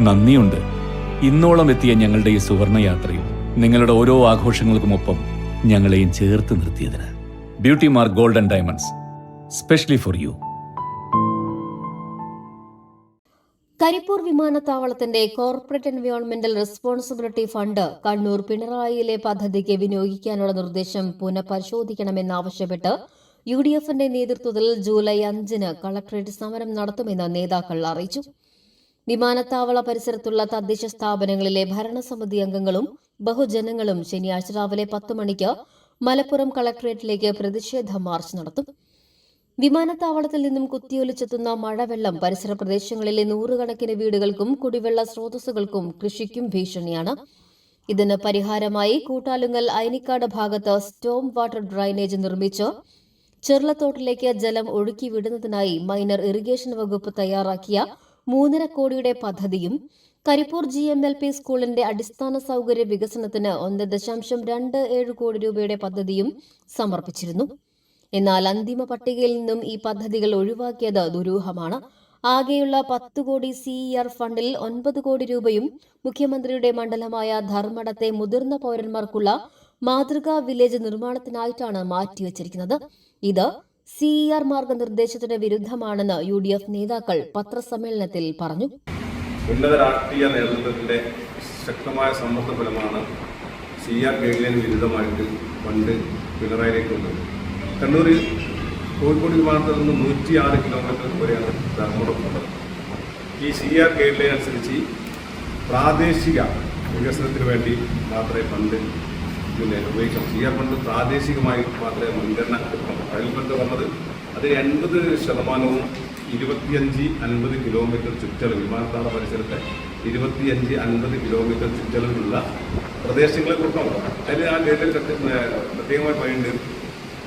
നന്ദിയുണ്ട്. ഇന്നോളം എത്തിയ ഞങ്ങളുടെ ഈ സുവർണ യാത്രയിൽ നിങ്ങളുടെ ഓരോ ആഘോഷങ്ങൾക്കുമൊപ്പം ഞങ്ങളെയും ചേർത്ത് നിർത്തിയതിന് Beauty Mark Golden Diamonds specially for you. Karipur വിമാനത്താവളത്തിന്റെ കോർപ്പറേറ്റ് എൻവയോൺമെന്റൽ റെസ്പോൺസിബിലിറ്റി ഫണ്ട് കണ്ണൂർ പിണറായിയിലെ പദ്ധതിക്ക് വിനിയോഗിക്കാനുള്ള നിർദ്ദേശം പുനഃപരിശോധിക്കണമെന്നാവശ്യപ്പെട്ട് യു ഡി എഫിന്റെ നേതൃത്വത്തിൽ ജൂലൈ അഞ്ചിന് കളക്ടറേറ്റ് സമരം നടത്തുമെന്ന് നേതാക്കൾ അറിയിച്ചു. വിമാനത്താവള പരിസരത്തുള്ള തദ്ദേശ സ്ഥാപനങ്ങളിലെ ഭരണസമിതി അംഗങ്ങളും ബഹുജനങ്ങളും ശനിയാഴ്ച രാവിലെ പത്ത് മണിക്ക് മലപ്പുറം കളക്ടറേറ്റിലേക്ക് പ്രതിഷേധ മാർച്ച് നടത്തും. വിമാനത്താവളത്തിൽ നിന്നും കുത്തിയൊലിച്ചെത്തുന്ന മഴവെള്ളം പരിസര പ്രദേശങ്ങളിലെ നൂറുകണക്കിന് വീടുകൾക്കും കുടിവെള്ള സ്രോതസ്സുകൾക്കും കൃഷിക്കും ഭീഷണിയാണ്. ഇതിന് പരിഹാരമായി കൂട്ടാലുങ്ങൽ അയനിക്കാട് ഭാഗത്ത് സ്റ്റോം വാട്ടർ ഡ്രൈനേജ് നിർമ്മിച്ച് ചെറുളത്തോട്ടിലേക്ക് ജലം ഒഴുക്കി വിടുന്നതിനായി മൈനർ ഇറിഗേഷൻ വകുപ്പ് തയ്യാറാക്കിയ മൂന്നര കോടിയുടെ പദ്ധതിയും Karipur G M L P സ്കൂളിന്റെ അടിസ്ഥാന സൗകര്യ വികസനത്തിന് ഒന്ന് ദശാംശം രണ്ട് ഏഴ് കോടി രൂപയുടെ പദ്ധതിയും സമർപ്പിച്ചിരുന്നു. എന്നാൽ അന്തിമ പട്ടികയിൽ നിന്നും ഈ പദ്ധതികൾ ഒഴിവാക്കിയത് ദുരൂഹമാണ്. ആകെയുള്ള പത്ത് കോടി സിഇആർ ഫണ്ടിൽ ഒൻപത് കോടി രൂപയും മുഖ്യമന്ത്രിയുടെ മണ്ഡലമായ ധർമ്മടത്തെ മുതിർന്ന പൗരന്മാർക്കുള്ള മാതൃകാ വില്ലേജ് നിർമ്മാണത്തിനായിട്ടാണ് മാറ്റിവച്ചിരിക്കുന്നത്. ഇത് സിഇആർ മാർഗനിർദ്ദേശത്തിന് വിരുദ്ധമാണെന്ന് യു ഡി എഫ് നേതാക്കൾ പത്രസമ്മേളനത്തിൽ പറഞ്ഞു. ഉന്നത രാഷ്ട്രീയ നേതൃത്വത്തിന്റെ ശക്തമായ സമ്മർദ്ദ ഫലമാണ് സി ആർ വിരുദ്ധമായിട്ട് പണ്ട് പിണറായിലേക്ക് വന്നത്. കണ്ണൂരിൽ കോഴിക്കോട് വിമാനത്തിൽ നിന്ന് നൂറ്റി ആറ് കിലോമീറ്റർ വരെയാണ് ധർമ്മടം ഉള്ളത് ഈ സി ആർ അനുസരിച്ച് പ്രാദേശിക വികസനത്തിന് വേണ്ടി മാത്രമേ ഫണ്ട് പിന്നെ ഉപയോഗിക്കാം സി ആർ ഫണ്ട് പ്രാദേശികമായി മാത്രമേ മുൻഗണന കൊടുക്കണം അതിൽ ഫണ്ട് പറഞ്ഞത് അത് എൺപത് ശതമാനവും ഇരുപത്തിയഞ്ച് അൻപത് കിലോമീറ്റർ ചുറ്റളവ് വിമാനത്താവള പരിസരത്തെ ഇരുപത്തിയഞ്ച് അൻപത് കിലോമീറ്റർ ചുറ്റളവിലുള്ള പ്രദേശങ്ങളെ കൊടുക്കണം. അതിൽ ആ ഡേറ്റിൽ പ്രത്യേകമായി പറയുന്നുണ്ട്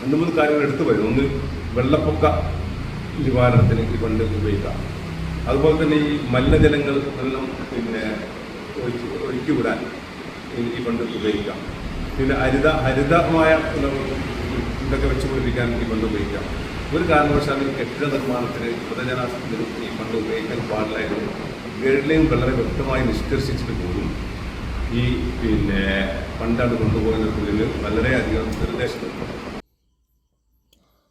രണ്ട് മൂന്ന് കാര്യങ്ങൾ എടുത്തു വരും ഒന്ന് വെള്ളപ്പൊക്ക നിവാരണത്തിന് ഈ ഫണ്ട് ഉപയോഗിക്കാം. അതുപോലെ തന്നെ ഈ മലിനജലങ്ങൾ എല്ലാം പിന്നെ ഒഴുക്കി വിടാൻ ഈ ഫണ്ട് ഉപയോഗിക്കാം. പിന്നെ ഹരിത ഹരിതമായ ഇതൊക്കെ വെച്ച് പിടിപ്പിക്കാൻ ഈ ഫണ്ട് ഉപയോഗിക്കാം. ഒരു കാരണവശാലും കെട്ടിട നിർമ്മാണത്തിന് പൊതുജനാശത്തിന് ഈ ഫണ്ട് ഉപയോഗിക്കാൻ പാടില്ലായിരുന്നു എന്ന് ലൈൻ വളരെ വ്യക്തമായി നിഷ്കർഷിച്ചിട്ട് പോലും ഈ പിന്നെ ഫണ്ടാണ് കൊണ്ടുപോകുന്നതിൽ വളരെയധികം നിർദ്ദേശം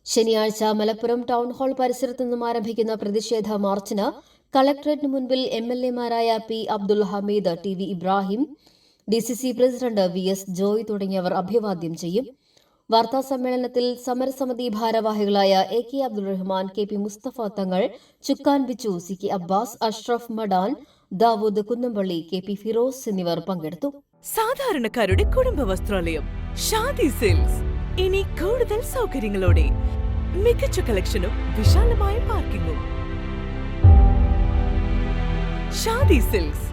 ശനിയാഴ്ച മലപ്പുറം ടൗൺ ഹാൾ പരിസരത്തു നിന്നും ആരംഭിക്കുന്ന പ്രതിഷേധ മാർച്ചിന് കളക്ടറേറ്റിന് മുൻപിൽ M L എമാരായ P Abdul Hameed T V Ibrahim D C C president V S Joy തുടങ്ങിയവർ അഭിവാദ്യം ചെയ്യും. വാർത്താ സമ്മേളനത്തിൽ സമരസമിതി ഭാരവാഹികളായ A K Abdul Rahman K P Mustafa Thangal Chukkan Bichu C K Abbas Ashraf Madan Dawood Kunnampally K P Firoz എന്നിവർ പങ്കെടുത്തു. സാധാരണക്കാരുടെ കുടുംബ വസ്ത്രാലയം ഷാദി സിൽക്സ്. ഇനി കൂടുതൽ സൗകര്യങ്ങളോടെ മികച്ച കളക്ഷനും വിശാലമായ പാർക്കിംഗും ഷാദി സിൽക്സ്.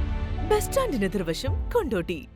ബസ് സ്റ്റാൻഡിന് എതിർവശം കൊണ്ടോട്ടി.